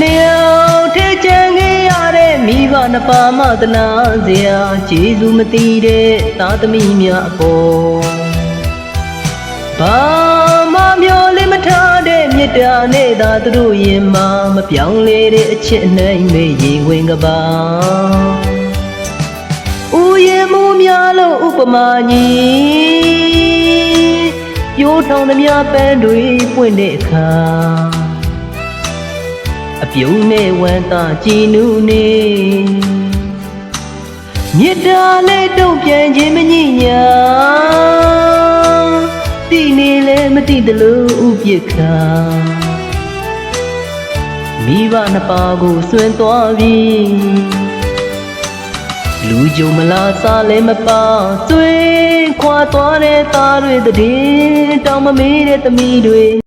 နှစ်ယောက်ထဲချမ်းခဲ့ရတဲ့မိဘနှစ်ပါးမတနာစရာကျေးဇူးမသိတဲ့သားသမီးများအပေါ်ဘာမှမျောလေးမထားတဲ့မေတ္တာနဲ့သာသူတို့ရင်မှမပြောင်းလဲတဲ့အချစ်နိုင်မေရင်ဝင်ကပါဦးရင်မှုများလို့ဥပမာကြီးပြိုးထောင်သမျှပန်းတွေပွင့်တဲ့အခါအ ပြုံးနဲ့ဝမ်းသာကြည်နူးနေမေတ္တာနဲ့တုံ့ပြန်ခြင်းမညိညာတိနေလဲမတိတလို့ဥပိ္ပခာမိဘနှစ်ပါးကိုဆွင်သွားပြီလူကြုံမလားစားလဲမပါဆွေးခွာသွားတဲ့သားတွေတည်တောင်မမေးတဲ့သမီးတွေ